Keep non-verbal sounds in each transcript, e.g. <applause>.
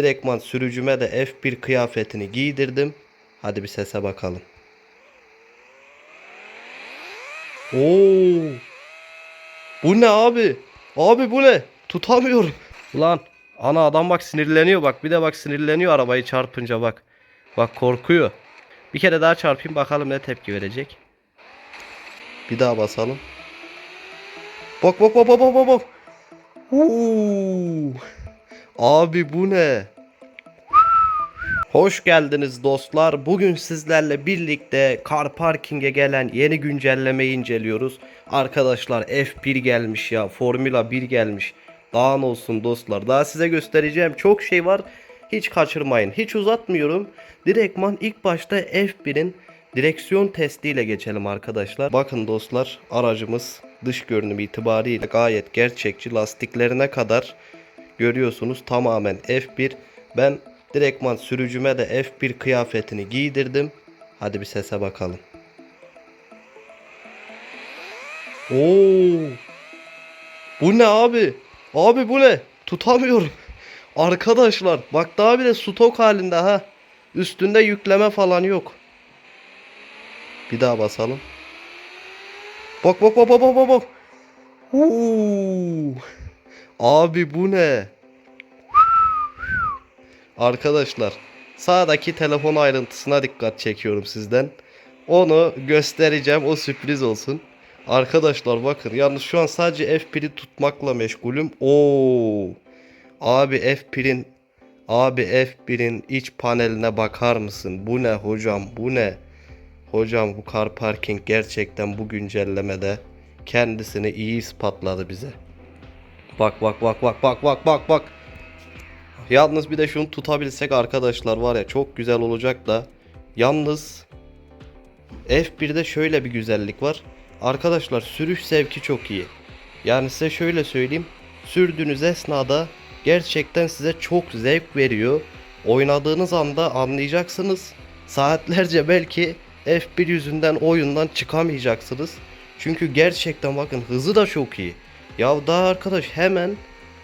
Direktman sürücüme de F1 kıyafetini giydirdim. Hadi bir sese bakalım. Oo! Bu ne abi? Abi bu ne? Tutamıyorum. Ulan ana adam bak sinirleniyor bak. Bir de bak sinirleniyor arabayı çarpınca bak. Bak korkuyor. Bir kere daha çarpayım bakalım ne tepki verecek. Bir daha basalım. Bak bak bak bak bak bak. bak. Abi bu ne? Hoş geldiniz dostlar. Bugün sizlerle birlikte Car Parking'e gelen yeni güncellemeyi inceliyoruz. Arkadaşlar F1 gelmiş ya. Formula 1 gelmiş. Daha ne olsun dostlar. Daha size göstereceğim çok şey var. Hiç kaçırmayın. Hiç uzatmıyorum. Direktman ilk başta F1'in direksiyon testiyle geçelim arkadaşlar. Bakın dostlar aracımız dış görünüm itibariyle gayet gerçekçi. Lastiklerine kadar görüyorsunuz tamamen F1. Ben direktman sürücüme de F1 kıyafetini giydirdim. Hadi bir sese bakalım. Oo! Bu ne abi? Abi bu ne? Tutamıyorum. <laughs> Arkadaşlar bak daha bile stok halinde ha. Üstünde yükleme falan yok. Bir daha basalım. Bak bak bak bak bak bak. bak. Abi bu ne? Arkadaşlar sağdaki telefon ayrıntısına dikkat çekiyorum sizden. Onu göstereceğim o sürpriz olsun. Arkadaşlar bakın yalnız şu an sadece F1'i tutmakla meşgulüm. Oo. Abi F1'in abi F1'in iç paneline bakar mısın? Bu ne hocam? Bu ne? Hocam bu car parking gerçekten bu güncellemede kendisini iyi ispatladı bize. Bak bak bak bak bak bak bak bak. Yalnız bir de şunu tutabilsek arkadaşlar var ya çok güzel olacak da. Yalnız F1'de şöyle bir güzellik var. Arkadaşlar sürüş zevki çok iyi. Yani size şöyle söyleyeyim. Sürdüğünüz esnada gerçekten size çok zevk veriyor. Oynadığınız anda anlayacaksınız. Saatlerce belki F1 yüzünden oyundan çıkamayacaksınız. Çünkü gerçekten bakın hızı da çok iyi. Ya daha arkadaş hemen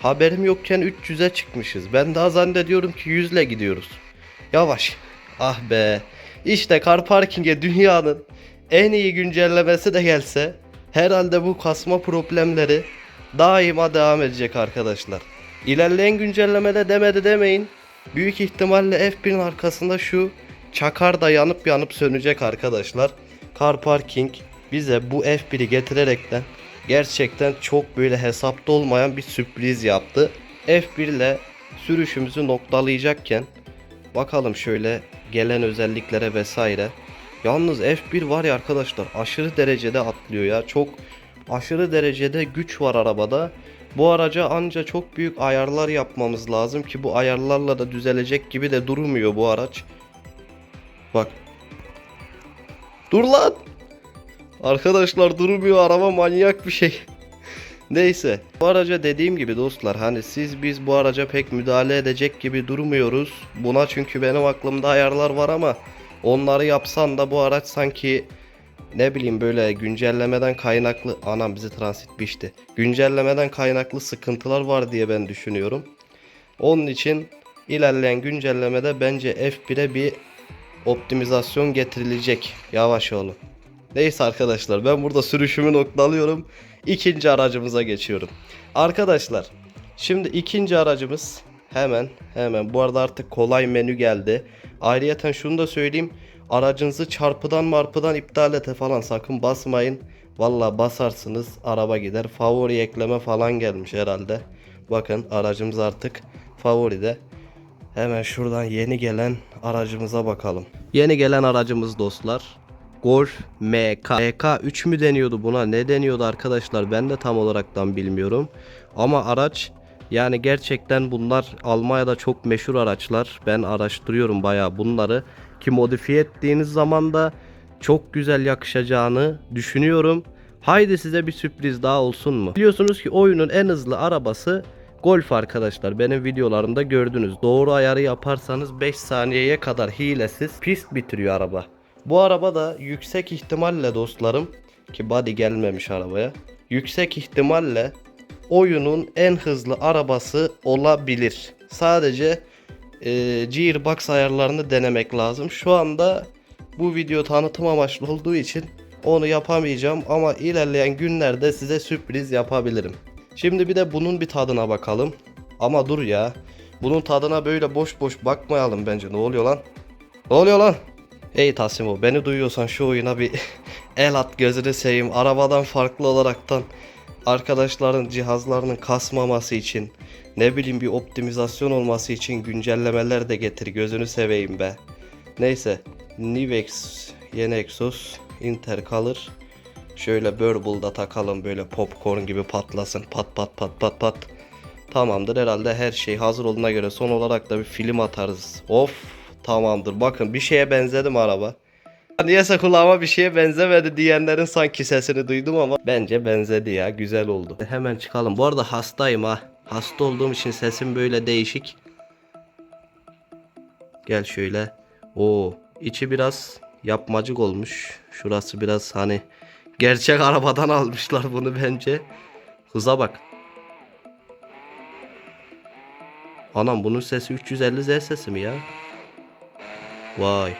haberim yokken 300'e çıkmışız. Ben daha zannediyorum ki 100 ile gidiyoruz. Yavaş. Ah be. İşte Car Parking'e dünyanın en iyi güncellemesi de gelse herhalde bu kasma problemleri daima devam edecek arkadaşlar. İlerleyen güncellemede demedi demeyin. Büyük ihtimalle F1'in arkasında şu çakar da yanıp yanıp sönecek arkadaşlar. Car Parking bize bu F1'i getirerekten gerçekten çok böyle hesapta olmayan bir sürpriz yaptı. F1 ile sürüşümüzü noktalayacakken bakalım şöyle gelen özelliklere vesaire. Yalnız F1 var ya arkadaşlar aşırı derecede atlıyor ya. Çok aşırı derecede güç var arabada. Bu araca anca çok büyük ayarlar yapmamız lazım ki bu ayarlarla da düzelecek gibi de durmuyor bu araç. Bak. Dur lan. Arkadaşlar durmuyor araba manyak bir şey. <laughs> Neyse. Bu araca dediğim gibi dostlar hani siz biz bu araca pek müdahale edecek gibi durmuyoruz. Buna çünkü benim aklımda ayarlar var ama onları yapsan da bu araç sanki ne bileyim böyle güncellemeden kaynaklı anam bizi transit biçti. Güncellemeden kaynaklı sıkıntılar var diye ben düşünüyorum. Onun için ilerleyen güncellemede bence F1'e bir optimizasyon getirilecek. Yavaş olun. Neyse arkadaşlar ben burada sürüşümü noktalıyorum. İkinci aracımıza geçiyorum. Arkadaşlar şimdi ikinci aracımız hemen hemen bu arada artık kolay menü geldi. Ayrıyeten şunu da söyleyeyim. Aracınızı çarpıdan marpıdan iptal ete falan sakın basmayın. Valla basarsınız araba gider. Favori ekleme falan gelmiş herhalde. Bakın aracımız artık favoride. Hemen şuradan yeni gelen aracımıza bakalım. Yeni gelen aracımız dostlar. Golf MK. MK3 mü deniyordu buna? Ne deniyordu arkadaşlar? Ben de tam olaraktan bilmiyorum. Ama araç yani gerçekten bunlar Almanya'da çok meşhur araçlar. Ben araştırıyorum bayağı bunları. Ki modifiye ettiğiniz zaman da çok güzel yakışacağını düşünüyorum. Haydi size bir sürpriz daha olsun mu? Biliyorsunuz ki oyunun en hızlı arabası Golf arkadaşlar. Benim videolarımda gördünüz. Doğru ayarı yaparsanız 5 saniyeye kadar hilesiz pist bitiriyor araba. Bu araba da yüksek ihtimalle dostlarım ki body gelmemiş arabaya. Yüksek ihtimalle oyunun en hızlı arabası olabilir. Sadece e, gearbox ayarlarını denemek lazım. Şu anda bu video tanıtım amaçlı olduğu için onu yapamayacağım ama ilerleyen günlerde size sürpriz yapabilirim. Şimdi bir de bunun bir tadına bakalım. Ama dur ya. Bunun tadına böyle boş boş bakmayalım bence. Ne oluyor lan? Ne oluyor lan? Ey Tasimo beni duyuyorsan şu oyuna bir <laughs> el at gözünü seveyim. Arabadan farklı olaraktan arkadaşların cihazlarının kasmaması için ne bileyim bir optimizasyon olması için güncellemeler de getir gözünü seveyim be. Neyse Nivex yeni egzoz intercolor şöyle Burble'da takalım böyle popcorn gibi patlasın pat pat pat pat pat. Tamamdır herhalde her şey hazır olduğuna göre son olarak da bir film atarız. Of tamamdır bakın bir şeye benzedim araba. Niyeyse kulağıma bir şeye benzemedi diyenlerin sanki sesini duydum ama bence benzedi ya güzel oldu. Hemen çıkalım. Bu arada hastayım ha. Hasta olduğum için sesim böyle değişik. Gel şöyle. Oo, içi biraz yapmacık olmuş. Şurası biraz hani gerçek arabadan <laughs> almışlar bunu bence. Hıza bak. Anam bunun sesi 350 Z sesi mi ya? Vay.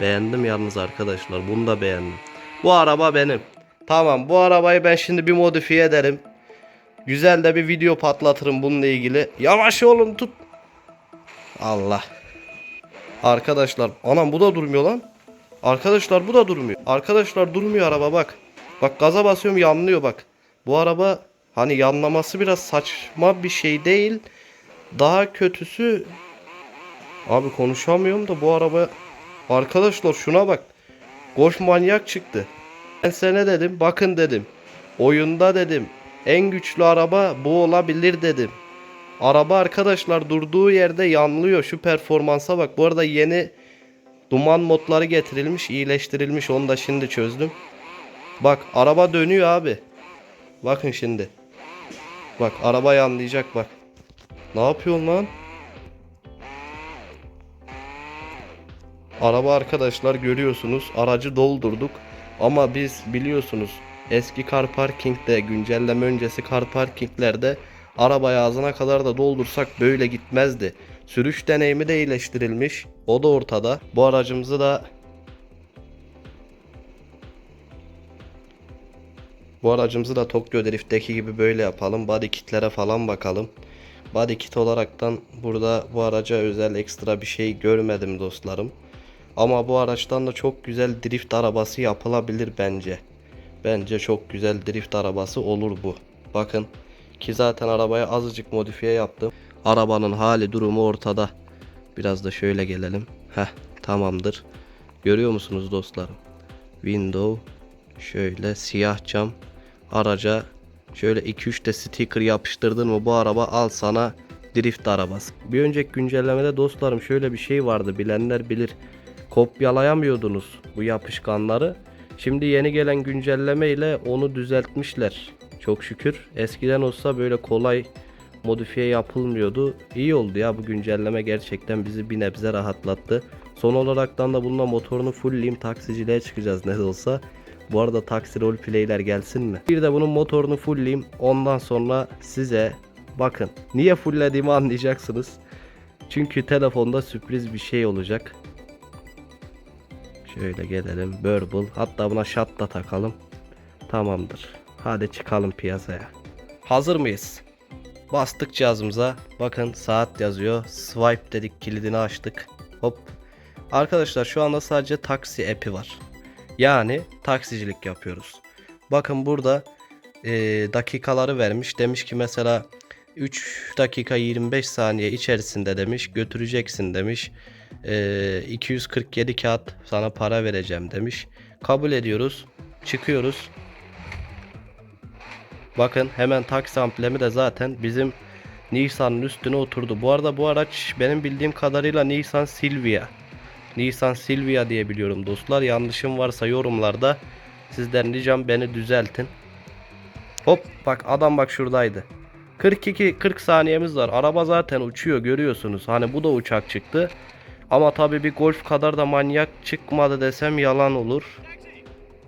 Beğendim yalnız arkadaşlar. Bunu da beğendim. Bu araba benim. Tamam bu arabayı ben şimdi bir modifiye ederim. Güzel de bir video patlatırım bununla ilgili. Yavaş oğlum tut. Allah. Arkadaşlar anam bu da durmuyor lan. Arkadaşlar bu da durmuyor. Arkadaşlar durmuyor araba bak. Bak gaza basıyorum yanlıyor bak. Bu araba hani yanlaması biraz saçma bir şey değil. Daha kötüsü Abi konuşamıyorum da bu araba Arkadaşlar şuna bak. Golf manyak çıktı. Ben size ne dedim? Bakın dedim. Oyunda dedim. En güçlü araba bu olabilir dedim. Araba arkadaşlar durduğu yerde yanlıyor. Şu performansa bak. Bu arada yeni duman modları getirilmiş, iyileştirilmiş. Onu da şimdi çözdüm. Bak araba dönüyor abi. Bakın şimdi. Bak araba yanlayacak bak. Ne yapıyorsun lan? Araba arkadaşlar görüyorsunuz aracı doldurduk ama biz biliyorsunuz eski car parkingde güncelleme öncesi car parkinglerde arabayı ağzına kadar da doldursak böyle gitmezdi. Sürüş deneyimi de iyileştirilmiş. O da ortada. Bu aracımızı da Bu aracımızı da Tokyo Drift'teki gibi böyle yapalım. Body kitlere falan bakalım. Body kit olaraktan burada bu araca özel ekstra bir şey görmedim dostlarım. Ama bu araçtan da çok güzel drift arabası yapılabilir bence. Bence çok güzel drift arabası olur bu. Bakın ki zaten arabaya azıcık modifiye yaptım. Arabanın hali durumu ortada. Biraz da şöyle gelelim. Heh tamamdır. Görüyor musunuz dostlarım? Window şöyle siyah cam araca şöyle 2-3 de sticker yapıştırdın mı bu araba al sana drift arabası. Bir önceki güncellemede dostlarım şöyle bir şey vardı bilenler bilir kopyalayamıyordunuz bu yapışkanları. Şimdi yeni gelen güncelleme ile onu düzeltmişler. Çok şükür. Eskiden olsa böyle kolay modifiye yapılmıyordu. İyi oldu ya bu güncelleme gerçekten bizi bir nebze rahatlattı. Son olaraktan da bununla motorunu fullleyeyim taksiciliğe çıkacağız ne de olsa. Bu arada taksi roleplayler gelsin mi? Bir de bunun motorunu fullleyeyim. Ondan sonra size bakın niye fulllediğimi anlayacaksınız. Çünkü telefonda sürpriz bir şey olacak. Şöyle gelelim. Burble. Hatta buna shot da takalım. Tamamdır. Hadi çıkalım piyasaya. Hazır mıyız? Bastık cihazımıza. Bakın saat yazıyor. Swipe dedik kilidini açtık. Hop. Arkadaşlar şu anda sadece taksi app'i var. Yani taksicilik yapıyoruz. Bakın burada e, dakikaları vermiş. Demiş ki mesela 3 dakika 25 saniye içerisinde demiş götüreceksin demiş. E, 247 kağıt sana para vereceğim demiş. Kabul ediyoruz. Çıkıyoruz. Bakın hemen taksi amblemi de zaten bizim Nissan'ın üstüne oturdu. Bu arada bu araç benim bildiğim kadarıyla Nissan Silvia. Nissan Silvia diye biliyorum dostlar. Yanlışım varsa yorumlarda sizden ricam beni düzeltin. Hop bak adam bak şuradaydı. 42 40 saniyemiz var. Araba zaten uçuyor görüyorsunuz. Hani bu da uçak çıktı. Ama tabi bir golf kadar da manyak çıkmadı desem yalan olur.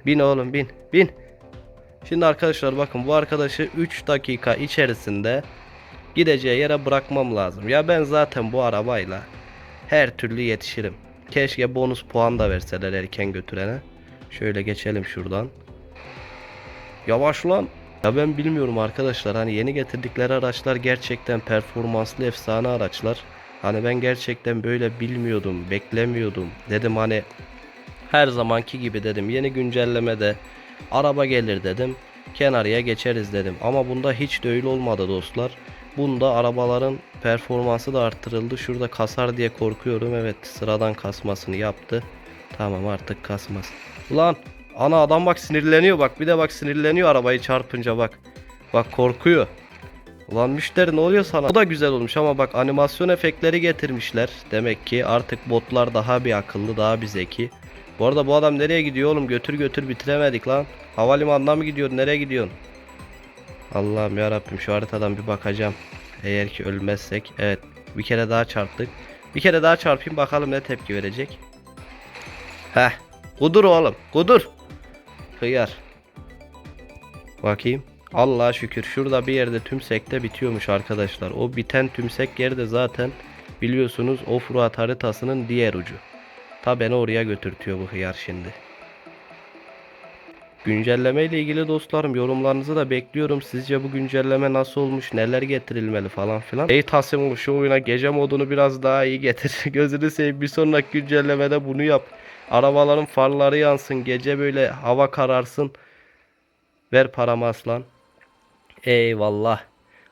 Bin oğlum bin bin. Şimdi arkadaşlar bakın bu arkadaşı 3 dakika içerisinde gideceği yere bırakmam lazım. Ya ben zaten bu arabayla her türlü yetişirim. Keşke bonus puan da verseler erken götürene. Şöyle geçelim şuradan. Yavaş lan. Ya ben bilmiyorum arkadaşlar hani yeni getirdikleri araçlar gerçekten performanslı efsane araçlar. Hani ben gerçekten böyle bilmiyordum, beklemiyordum. Dedim hani her zamanki gibi dedim yeni güncellemede araba gelir dedim. Kenarıya geçeriz dedim. Ama bunda hiç de öyle olmadı dostlar. Bunda arabaların performansı da arttırıldı. Şurada kasar diye korkuyorum. Evet sıradan kasmasını yaptı. Tamam artık kasmaz. Ulan ana adam bak sinirleniyor bak. Bir de bak sinirleniyor arabayı çarpınca bak. Bak korkuyor. Ulan müşteri ne oluyor sana? Bu da güzel olmuş ama bak animasyon efektleri getirmişler. Demek ki artık botlar daha bir akıllı, daha bir zeki. Bu arada bu adam nereye gidiyor oğlum? Götür götür bitiremedik lan. Havalimanına mı gidiyor? Nereye gidiyorsun? Allah'ım ya Rabbim şu haritadan bir bakacağım. Eğer ki ölmezsek. Evet. Bir kere daha çarptık. Bir kere daha çarpayım bakalım ne tepki verecek. Heh. Kudur oğlum. Kudur. Hıyar. Bakayım. Allah'a şükür şurada bir yerde tümsekte bitiyormuş arkadaşlar. O biten tümsek yerde zaten biliyorsunuz Offroad haritasının diğer ucu. Ta beni oraya götürtüyor bu hıyar şimdi. Güncelleme ile ilgili dostlarım yorumlarınızı da bekliyorum. Sizce bu güncelleme nasıl olmuş? Neler getirilmeli falan filan. Ey Tasım şu oyuna gece modunu biraz daha iyi getir. <laughs> Gözünü seveyim bir sonraki güncellemede bunu yap. Arabaların farları yansın. Gece böyle hava kararsın. Ver paramı aslan. Eyvallah.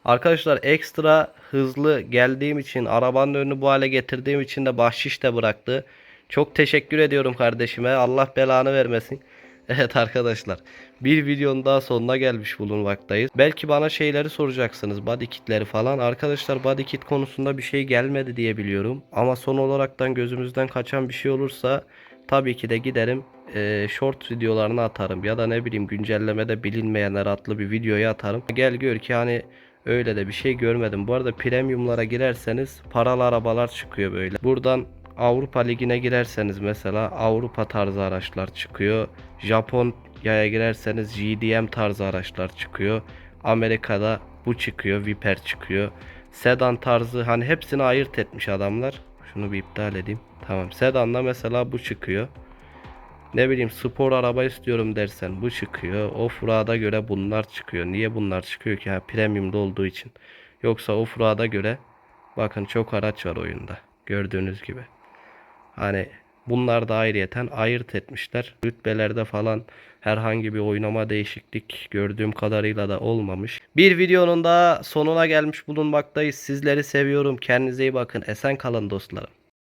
Arkadaşlar ekstra hızlı geldiğim için arabanın önünü bu hale getirdiğim için de bahşiş de bıraktı. Çok teşekkür ediyorum kardeşime. Allah belanı vermesin. <laughs> Evet arkadaşlar bir videonun daha sonuna gelmiş bulunmaktayız. Belki bana şeyleri soracaksınız body kitleri falan. Arkadaşlar body kit konusunda bir şey gelmedi diye biliyorum. Ama son olaraktan gözümüzden kaçan bir şey olursa tabii ki de giderim e, short videolarını atarım. Ya da ne bileyim güncellemede bilinmeyenler adlı bir videoyu atarım. Gel gör ki hani öyle de bir şey görmedim. Bu arada premiumlara girerseniz paralı arabalar çıkıyor böyle. Buradan Avrupa Ligi'ne girerseniz mesela Avrupa tarzı araçlar çıkıyor. Japonya'ya girerseniz GDM tarzı araçlar çıkıyor. Amerika'da bu çıkıyor, Viper çıkıyor. Sedan tarzı hani hepsini ayırt etmiş adamlar. Şunu bir iptal edeyim. Tamam. Sedan'da mesela bu çıkıyor. Ne bileyim spor araba istiyorum dersen bu çıkıyor. Offroad'a göre bunlar çıkıyor. Niye bunlar çıkıyor ki? Ha, premiumda olduğu için. Yoksa offroad'a göre bakın çok araç var oyunda. Gördüğünüz gibi. Hani bunlar da ayrıyeten ayırt etmişler. Rütbelerde falan herhangi bir oynama değişiklik gördüğüm kadarıyla da olmamış. Bir videonun daha sonuna gelmiş bulunmaktayız. Sizleri seviyorum. Kendinize iyi bakın. Esen kalın dostlarım.